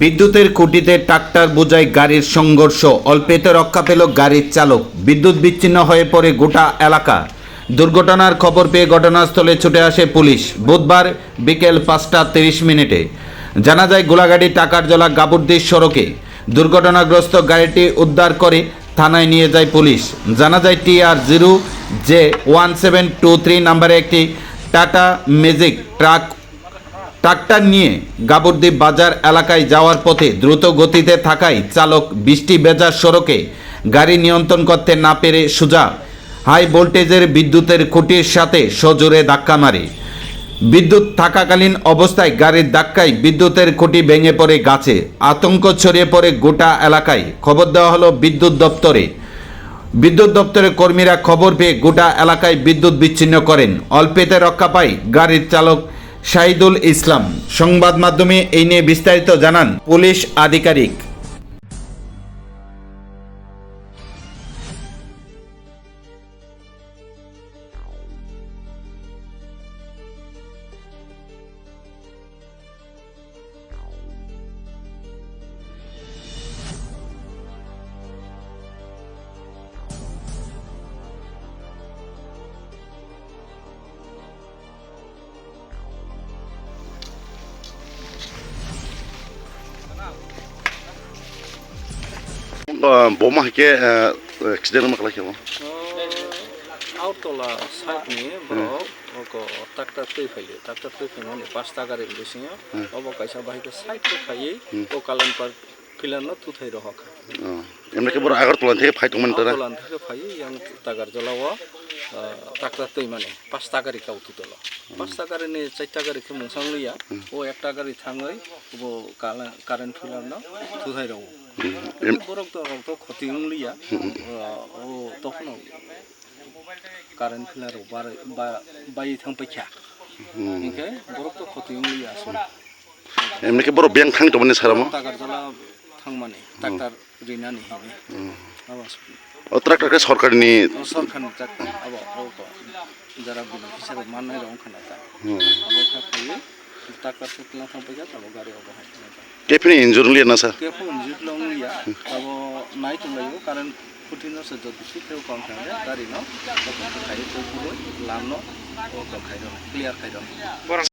বিদ্যুতের খুঁটিতে ট্রাক্টর বোঝাই গাড়ির সংঘর্ষ। অল্পেতে রক্ষা পেল গাড়ির চালক। বিদ্যুৎ বিচ্ছিন্ন হয়ে পড়ে গোটা এলাকা। দুর্ঘটনার খবর পেয়ে ঘটনাস্থলে ছুটে আসে পুলিশ। বুধবার বিকেল পাঁচটা তিরিশ মিনিটে। জানা যায় গোলাগাড়ি টাকার জলা গাবুরদির সড়কে দুর্ঘটনাগ্রস্ত গাড়িটি উদ্ধার করে থানায় নিয়ে যায় পুলিশ। জানা যায় T R zero J one seven two three নাম্বারে একটি টাটা ম্যাজিক ট্রাক ট্রাক্টর নিয়ে গাবরদ্বীপ বাজার এলাকায় যাওয়ার পথে দ্রুত গতিতে থাকায় চালক বৃষ্টি বেজার সড়কে গাড়ি নিয়ন্ত্রণ করতে না পেরে সোজা হাই ভোল্টেজের বিদ্যুতের খুঁটির সাথে সজোরে ধাক্কা মারে। বিদ্যুৎ থাকাকালীন অবস্থায় গাড়ির ধাক্কায় বিদ্যুতের খুঁটি ভেঙে পড়ে গাছে। আতঙ্ক ছড়িয়ে পড়ে গোটা এলাকায়। খবর দেওয়া হলো বিদ্যুৎ দপ্তরে। বিদ্যুৎ দপ্তরের কর্মীরা খবর পেয়ে গোটা এলাকায় বিদ্যুৎ বিচ্ছিন্ন করেন। অল্পেতে রক্ষা পায় গাড়ির চালক শাহিদুল ইসলাম সংবাদ মাধ্যমে এই নিয়ে বিস্তারিত জানান পুলিশ আধিকারিক। бумаги къде намъклах его? আউটলা সাইড নিয়ে বড় টাকটা তুই খাইয়ে টাকটা তুই খাই মানে পাঁচ টাকার বেশি অব কাইসা বাহিকে সাইড তো খাইয়ে ও কালান পার ফিলান তু থাই রহ এমনি কি বড় আগর তোলান থেকে ফাইট মানে তারা তোলান থেকে ফাইয়ে ইয়াং টাকার জ্বলাও টাকটা তুই মানে পাঁচ টাকারই কাউ তু তোলা পাঁচ টাকারে নিয়ে চার টাকারকে মশাং লইয়া ও এক টাকারই থাঙ্গাই ও কারেন্ট ফিলান না তু থাই রহ বরফ তো ক্ষতি লিয়া ও তখন কারেন্ট ফিলার বাই থাকা ইনকে বরফ তো ক্ষতি লিয়া আসুন এমনিকে বড় ব্যাংক থাং তো মানে সারামো টাকার জলা থাং মানে ডাক্তার ট্রাক্টর। আবার যারা বিনা হিসাবে মাননাই খানা তা। takatu kena sampai jatuh kalau gari apa hati Kepini injur lihat nasa. Kepo injur long lihat, kalau naik kembali itu karena Putin harus jatuh sih kau kongkang ya gari no, kalau kayu kau lamu, kau kayu clear kayu.